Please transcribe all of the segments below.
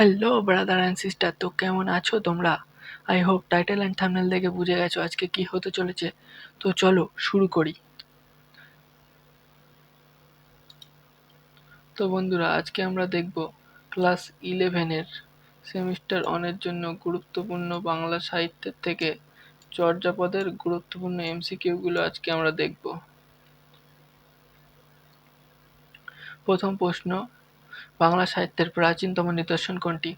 Hello brother and sister তো কেমন আছো তোমরা? I hope title and thumbnail দেখে বুঝে গেছো আজকে কি হতে চলেছে। তো চলো শুরু করি। তো বন্ধুরা, আজকে আমরা দেখব ক্লাস ইলেভেনের সেমিস্টার অনের জন্য গুরুত্বপূর্ণ বাংলা সাহিত্যের থেকে চর্যাপদের গুরুত্বপূর্ণ এমসিকিউগুলো আজকে আমরা দেখব। প্রথম প্রশ্ন বাংলা সাহিত্যের প্রাচীনতম নিদর্শন কোনটি?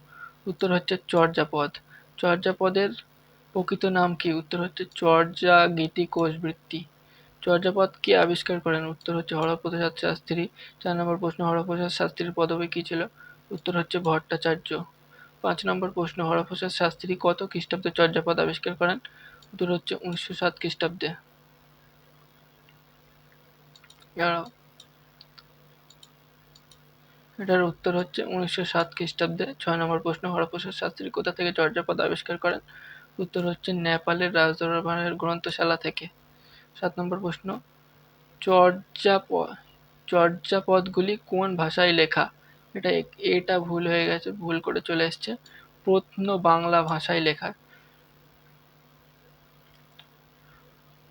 উত্তর হচ্ছে চর্যাপদ। চর্যাপদের প্রকৃত নাম কি? উত্তর হচ্ছে চর্যা গীতি কোষবৃত্তি। চর্যাপদ কে আবিষ্কার করেন? উত্তর হচ্ছে হরপ্রসাদ শাস্ত্রী। চার নম্বর প্রশ্ন, হরপ্রসাদ শাস্ত্রীর পদবী কী ছিল? উত্তর হচ্ছে ভট্টাচার্য। পাঁচ নম্বর প্রশ্ন, হরপ্রসাদ শাস্ত্রী কত খ্রিস্টাব্দে চর্যাপদ আবিষ্কার করেন? উত্তর হচ্ছে উনিশশো সাত খ্রিস্টাব্দে। এটার উত্তর হচ্ছে উনিশশো সাত খ্রিস্টাব্দে ছয় নম্বর প্রশ্ন, হরপ্রসাদ শাস্ত্রী কোথা থেকে চর্যাপদ আবিষ্কার করেন? উত্তর হচ্ছে নেপালের রাজদরবারের গ্রন্থশালা থেকে। সাত নম্বর প্রশ্ন চর্যাপদ চর্যাপদগুলি কোন ভাষায় লেখা? এটা এটা ভুল হয়ে গেছে, ভুল করে চলে এসছে। প্রত্ন বাংলা ভাষায় লেখা।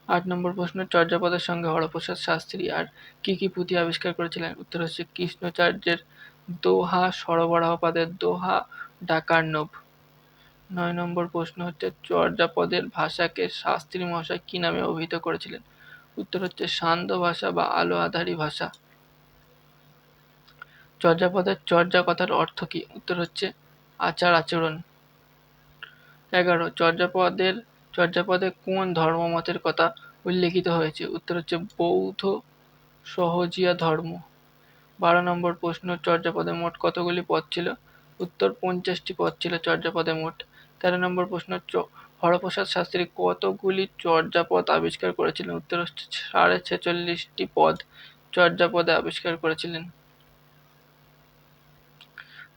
আট নম্বর প্রশ্ন, চর্যাপদের সঙ্গে হরপ্রসাদ শাস্ত্রী আর কি কি পুঁথি আবিষ্কার করেছিলেন? উত্তর হচ্ছে কৃষ্ণচার্যের দোহা, সরবরাহপাদের দোহা ডাকার্ণব নয় নম্বর প্রশ্ন হচ্ছে, চর্যাপদের ভাষাকে শাস্ত্রী মহাশয় কী নামে অভিহিত করেছিলেন? উত্তর হচ্ছে শান্ত ভাষা বা আলো আধারী ভাষা। চর্যাপদের চর্যা কথার অর্থ কী? উত্তর হচ্ছে, আচার আচরণ। এগারো, চর্যাপদের চর্যাপদে কোন ধর্মমতের কথা উল্লেখিত হয়েছে? উত্তর হচ্ছে বৌদ্ধ সহজিয়া ধর্ম। বারো নম্বর প্রশ্ন, চর্যাপদে মোট কতগুলি পদ ছিল? উত্তর, পঞ্চাশটি পদ ছিল চর্যাপদে মোট। তেরো নম্বর প্রশ্ন হরপ্রসাদ শাস্ত্রী কতগুলি চর্যাপদ আবিষ্কার করেছিলেন? উত্তর হচ্ছে সাড়ে ছেচল্লিশটি পদ চর্যাপদে আবিষ্কার করেছিলেন।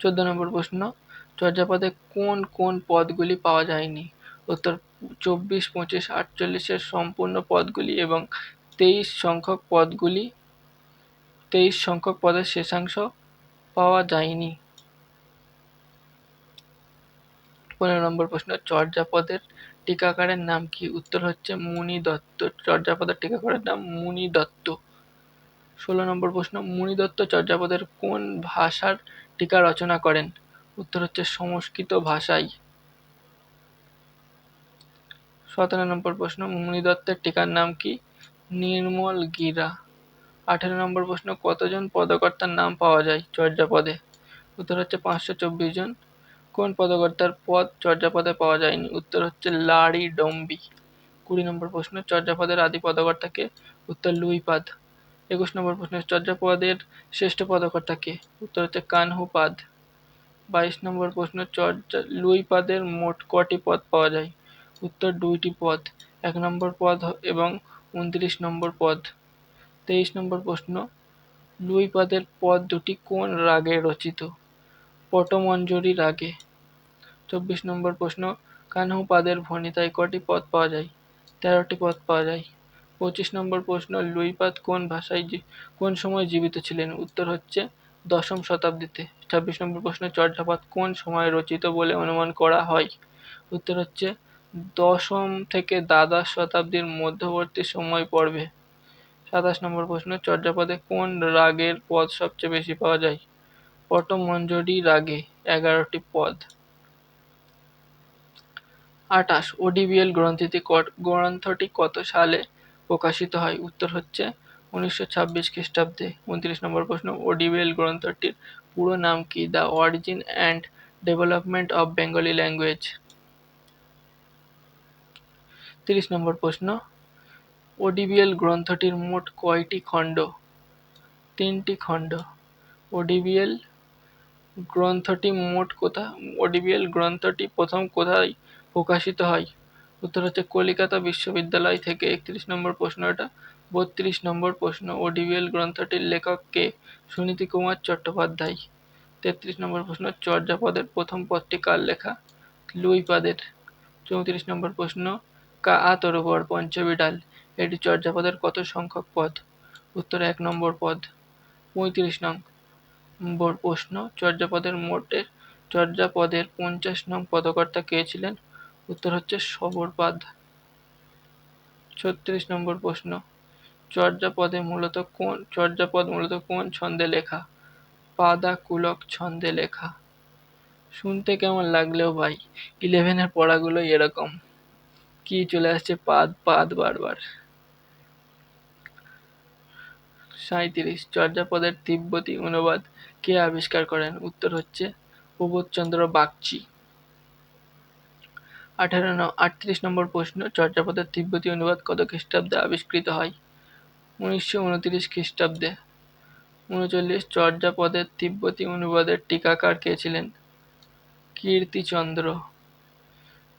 চোদ্দ নম্বর প্রশ্ন, চর্যাপদে কোন কোন পদগুলি পাওয়া যায়নি? উত্তর চব্বিশ, পঁচিশ, আটচল্লিশের সম্পূর্ণ পদগুলি এবং তেইশ সংখ্যক পদগুলি, তেইশ সংখ্যক পদের শেষাংশ পাওয়া যায়নি। পনেরো নম্বর প্রশ্ন, চর্যাপদের টিকাকারের নাম কি? উত্তর হচ্ছে মুনি দত্ত। চর্যাপদের টিকাকারের নাম মুনি দত্ত। ষোলো নম্বর প্রশ্ন, মুনি দত্ত চর্যাপদের কোন ভাষার টিকা রচনা করেন? উত্তর হচ্ছে সংস্কৃত ভাষায় সতেরো নম্বর প্রশ্ন মুনি দত্তের টিকার নাম কি? নির্মল গিরা। আঠেরো নম্বর প্রশ্ন, কতজন পদকর্তার নাম পাওয়া যায় চর্যাপদে? উত্তর হচ্ছে পাঁচশো চব্বিশ জন। কোন পদকর্তার পদ চর্যাপদে পাওয়া যায়নি? উত্তর হচ্ছে লাড়ি ডম্বি। কুড়ি নম্বর প্রশ্ন, চর্যাপদের আদি পদকর্তাকে উত্তর লুইপাদ একুশ নম্বর প্রশ্ন, চর্যাপদের শ্রেষ্ঠ পদকর্তাকে উত্তর হচ্ছে কানহুপাদ বাইশ নম্বর প্রশ্ন, চর্যা লুইপাদের মোট কটি পদ পাওয়া যায়? উত্তর দুইটি পদ, এক নম্বর পদ এবং উনত্রিশ নম্বর পদ। তেইশ নম্বর প্রশ্ন লুইপাদের পদ দুটি কোন রাগে রচিত? পটমঞ্জরি রাগে। চব্বিশ নম্বর প্রশ্ন, কানহু পাদের ভণিতায় কটি পদ পাওয়া যায়? তেরোটি পদ পাওয়া যায়। পঁচিশ নম্বর প্রশ্ন লুইপাদ কোন ভাষায় কোন সময় জীবিত ছিলেন? উত্তর হচ্ছে, দশম শতাব্দীতে। ছাব্বিশ নম্বর প্রশ্ন, চর্যাপদ কোন সময় রচিত বলে অনুমান করা হয়? উত্তর হচ্ছে দশম থেকে দ্বাদশ শতাব্দীর মধ্যবর্তী সময় পড়বে। সাতাশ নম্বর প্রশ্ন, চর্যাপদে কোন রাগের পদ সবচেয়ে বেশি পাওয়া যায়? পটমঞ্জরি রাগে, এগারোটি পদ। আটাশ ওডিবিএল গ্রন্থিটি গ্রন্থটি কত সালে প্রকাশিত হয়? উত্তর হচ্ছে উনিশশো ছাব্বিশ খ্রিস্টাব্দে। উনত্রিশ নম্বর প্রশ্ন, ওডিবিএল গ্রন্থটির পুরো নাম কি? The origin and development of Bengali language তিরিশ নম্বর প্রশ্ন। ওডিবিএল গ্রন্থটির মোট কয়টি খণ্ড? তিনটি খণ্ড। ওডিবিএল গ্রন্থটি মোট কোথা ওডিবিএল গ্রন্থটি প্রথম কোথায় প্রকাশিত হয়? উত্তর হচ্ছে কলিকাতা বিশ্ববিদ্যালয় থেকে। একত্রিশ নম্বর প্রশ্ন এটা। বত্রিশ নম্বর প্রশ্ন ওডিবিএল গ্রন্থটির লেখক কে? সুনীতি কুমার চট্টোপাধ্যায়। তেত্রিশ নম্বর প্রশ্ন, চর্যাপদের প্রথম পদটি কার লেখা লুইপাদের। চৌত্রিশ নম্বর প্রশ্ন কা আতর উপর পঞ্চবিডাল এটি চর্যাপদের কত সংখ্যক পদ? উত্তর এক নম্বর পদ, পঁয়ত্রিশ নং নম্বর প্রশ্ন, চর্যাপদের মোটে, চর্যাপদের পঞ্চাশ নং পদকর্তা কে ছিলেন? উত্তর হচ্ছে সবরপাদ। ছত্রিশ নম্বর প্রশ্ন, চর্যাপদে মূলত কোন, চর্যাপদ মূলত কোন ছন্দে লেখা? পাদা কুলক ছন্দে লেখা। শুনতে কেমন লাগলেও ভাই ইলেভেনের পড়াগুলোই এরকম। কি চলে আসছে? পাদ পাদ বারবার। সাঁইত্রিশ, চর্যাপদের তিব্বতী অনুবাদ কে আবিষ্কার করেন? উত্তর হচ্ছে প্রবোধচন্দ্র বাগচি। আঠারো আটত্রিশ নম্বর প্রশ্ন, চর্যাপদের তিব্বতী অনুবাদ কত খ্রিস্টাব্দে আবিষ্কৃত হয়? উনিশশো উনত্রিশ খ্রিস্টাব্দে। উনচল্লিশ, চর্যাপদের তিব্বতী অনুবাদের টিকাকার কে ছিলেন? কীর্তিচন্দ্র।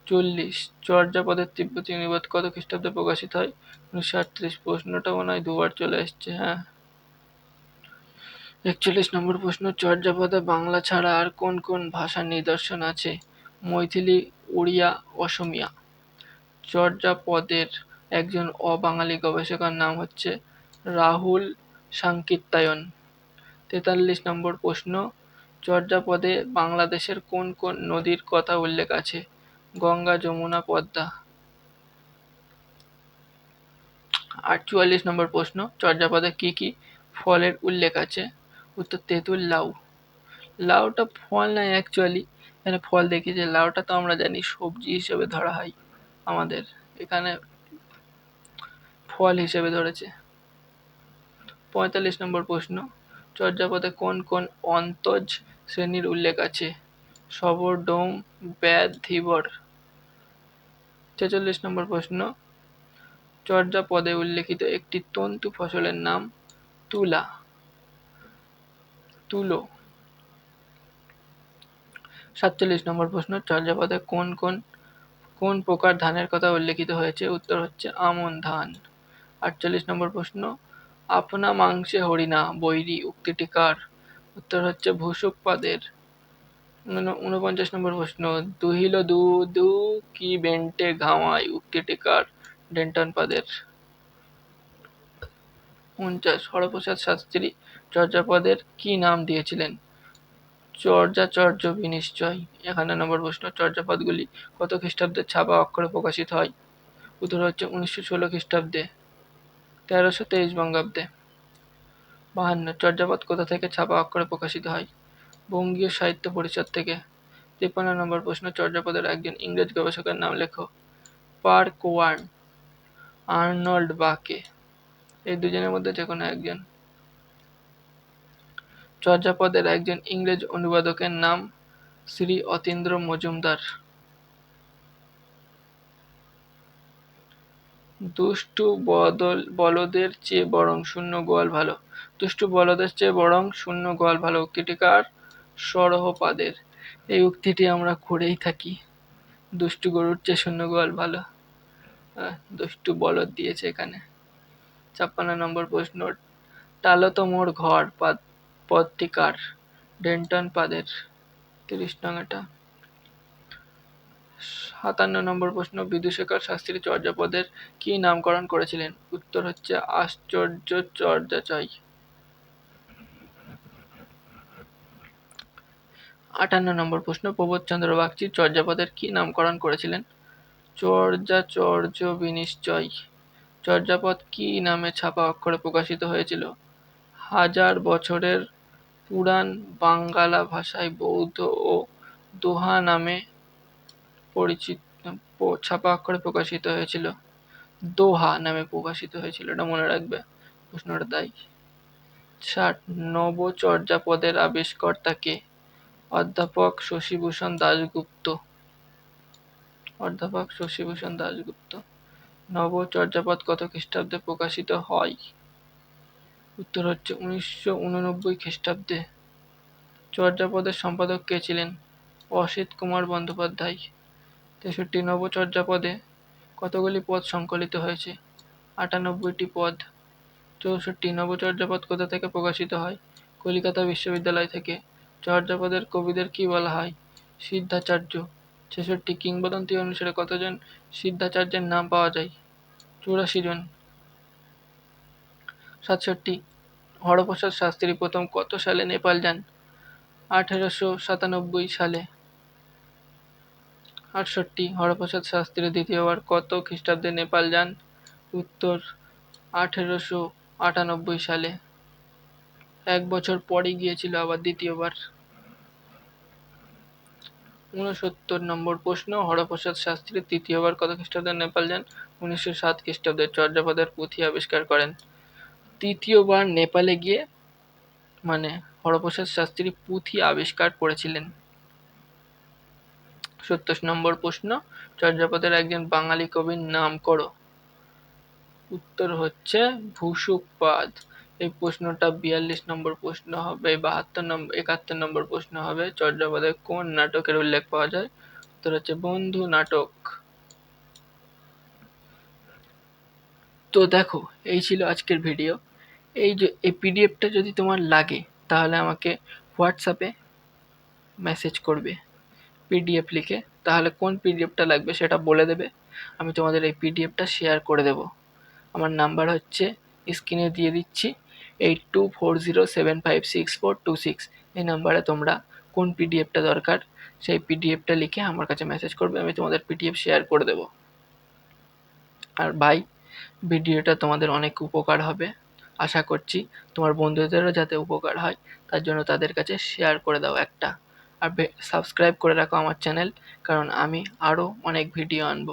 চল্লিশ। চর্যাপদের তিব্বতী অনুবাদ কত খ্রিস্টাব্দে প্রকাশিত হয়? উনিশশো আটত্রিশ প্রশ্নটা মনে হয় দুবার চলে এসছে হ্যাঁ। একচল্লিশ নম্বর প্রশ্ন, চর্যাপদে বাংলা ছাড়া আর কোন কোন ভাষার নিদর্শন আছে? মৈথিলি উড়িয়া অসমিয়া। চর্যাপদের একজন অবাঙালি গবেষকের নাম হচ্ছে রাহুল সাংকিত্যায়ন তেতাল্লিশ নম্বর প্রশ্ন, চর্যাপদে বাংলাদেশের কোন কোন নদীর কথা উল্লেখ আছে? গঙ্গা, যমুনা, পদ্মা। আর চুয়াল্লিশ নম্বর প্রশ্ন, চর্যাপদে কি কি ফলের উল্লেখ আছে? উত্তর, তেঁতুল, লাউ। লাউটা ফল নয় অ্যাকচুয়ালি এখানে ফল দেখি যে লাউটা তো আমরা জানি সবজি হিসেবে ধরা হয় আমাদের। এখানে ফল হিসেবে ধরেছে। পঁয়তাল্লিশ নম্বর প্রশ্ন, চর্যাপদে কোন কোন অন্তজ শ্রেণির উল্লেখ আছে? সবর ডোম ব্যাদ ধীবর। ছেচল্লিশ নম্বর প্রশ্ন। চর্যাপদে উল্লেখিত একটি তন্তু ফসলের নাম তুলা। তুলো। সাতচল্লিশ নম্বর প্রশ্ন চর্যাপদে কোন কোন কোন প্রকার ধানের কথা উল্লেখিত হয়েছে? উত্তর হচ্ছে আমন ধান। আটচল্লিশ নম্বর প্রশ্ন, আপনা মাংসে হরিণা, বৈরী উক্তিটি কার? উত্তর হচ্ছে ভূসুকপাদের উনপঞ্চাশ নম্বর প্রশ্ন, দুহিল দু দু কি বেন্টে ঘাওয়াই উক্তিটি কার ডেন্টন পাদের? পঞ্চাশ হরপ্রসাদ শাস্ত্রী চর্যাপদের কি নাম দিয়েছিলেন? চর্যাচর্য বিনিশ্চয় এখানে নম্বর প্রশ্ন, চর্যাপদগুলি কত খ্রিস্টাব্দে ছাপা অক্ষরে প্রকাশিত হয়? উত্তর হচ্ছে উনিশশো ষোলো খ্রিস্টাব্দে, তেরোশো তেইশ বঙ্গাব্দে। বাহান্ন, চর্যাপদ কোথা থেকে ছাপা অক্ষরে প্রকাশিত হয়? বঙ্গীয় সাহিত্য পরিষদ থেকে। তিপ্পান্ন নম্বর প্রশ্ন, চর্যাপদের একজন ইংরেজ গবেষকের নাম লেখো। পার কোয়ার্ন, আর্নল্ড বাকে। এই দুজনের মধ্যে যে কোনো একজন। চর্যাপদের একজন ইংরেজ অনুবাদকের নাম শ্রী অতীন্দ্র মজুমদার। দুষ্টু বদল, বলদের চেয়ে বরং শূন্য গোয়াল ভালো। দুষ্টু বলদের চেয়ে বরং শূন্য গোয়াল ভালো। উক্তিটিকার সরহপাদের। এই উক্তিটি আমরা করেই থাকি। দুষ্টু গরুর চেয়ে শূন্য গোয়াল ভালো। দুষ্টু বলদ দিয়েছে এখানে। ছাপ্পান্ন নম্বর প্রশ্ন, টালো তো মোর ঘর পদটিকার ডেন্টন পাদের, তিরিশ নং এটা। সাতান্ন নম্বর প্রশ্ন বিদুশেখর শাস্ত্রী চর্যাপদের কি নামকরণ করেছিলেন? উত্তর হচ্ছে, আশ্চর্য চর্যাচয়। আটান্ন নম্বর প্রশ্ন প্রবোধচন্দ্র বাগচি চর্যাপদের কি নামকরণ করেছিলেন? চর্যাচর্য বিনিশ্চয়। চর্যাপদ কি নামে ছাপা অক্ষরে প্রকাশিত হয়েছিল? হাজার বছরের পুরাণ বাঙ্গালা ভাষায় বৌদ্ধ ও দোহা নামে পরিচিত ছাপা অক্ষরে প্রকাশিত হয়েছিল। দোহা নামে প্রকাশিত হয়েছিল, এটা মনে রাখবে, প্রশ্নটা তাই। ষাট, নবচর্যাপদের আবিষ্কর্তাকে অধ্যাপক শশীভূষণ দাশগুপ্ত। অধ্যাপক শশীভূষণ দাশগুপ্ত। নবচর্যাপদ কত খ্রিস্টাব্দে প্রকাশিত হয়? উত্তর হচ্ছে উনিশশো উননব্বই খ্রিস্টাব্দে। চর্যাপদের সম্পাদক কে ছিলেন? অসিত কুমার বন্দ্যোপাধ্যায়। তেষট্টি নবচর্যাপদে কতগুলি পদ সংকলিত হয়েছে? আটানব্বইটি পদ। চৌষট্টি নবচর্যাপদ কোথা থেকে প্রকাশিত হয়? কলিকাতা বিশ্ববিদ্যালয় থেকে। চর্যাপদের কবিদের কি বলা হয়? সিদ্ধাচার্য। ছেষট্টি কিংবদন্তি অনুসারে কতজন সিদ্ধাচার্যের নাম পাওয়া যায়? চুরাশি জন। সাতষট্টি। হরপ্রসাদ শাস্ত্রী প্রথম কত সালে নেপাল যান? আঠেরোশো সাতানব্বই সালে। আটষট্টি। হরপ্রসাদ শাস্ত্রী দ্বিতীয়বার কত খ্রিস্টাব্দে নেপাল যান? উত্তর, আঠেরোশো আটানব্বই সালে। এক বছর পরে গিয়েছিল আবার দ্বিতীয়বার। ঊনসত্তর নম্বর প্রশ্ন, হরপ্রসাদ শাস্ত্রী তৃতীয়বার কত খ্রিস্টাব্দে নেপাল যান উনিশশো সাত খ্রিস্টাব্দে চর্যাপদের পুঁথি আবিষ্কার করেন। তৃতীয়বার নেপালে গিয়ে মানে হরপ্রসাদ শাস্ত্রী পুঁথি আবিষ্কার করেছিলেন। সত্তর নম্বর প্রশ্ন, চর্যাপদের একজন বাঙালি কবির নাম করো। উত্তর হচ্ছে ভূসুকপাদ। এই প্রশ্নটা বিয়াল্লিশ নম্বর প্রশ্ন হবে, বাহাত্তর নম্বর, একাত্তর নম্বর প্রশ্ন হবে। চর্যাপদে কোন নাটকের উল্লেখ পাওয়া যায়? উত্তর হচ্ছে বন্ধু নাটক। তো দেখো, এই ছিল আজকের ভিডিও। এই যে, এই পিডিএফটা যদি তোমার লাগে, তাহলে আমাকে হোয়াটসঅ্যাপে মেসেজ করবে, পিডিএফ লিখে। তাহলে কোন পিডিএফটা লাগবে সেটা বলে দেবে। আমি তোমাদের এই পিডিএফটা শেয়ার করে দেব। আমার নাম্বার হচ্ছে স্ক্রিনে দিয়ে দিচ্ছি। Eight two four zero seven five six four two six এই নাম্বারে তোমরা কোন পিডিএফটা দরকার, সেই পিডিএফটা লিখে আমার কাছে মেসেজ করবে, আমি তোমাদের পিডিএফ শেয়ার করে দেব। আর ভাই ভিডিওটা তোমাদের অনেক উপকার হবে। আশা করছি তোমার বন্ধুদেরও যাতে উপকার হয়, তার জন্য তাদের কাছে শেয়ার করে দাও একটা। আর সাবস্ক্রাইব করে রাখো আমার চ্যানেল কারণ আমি আরও অনেক ভিডিও আনব।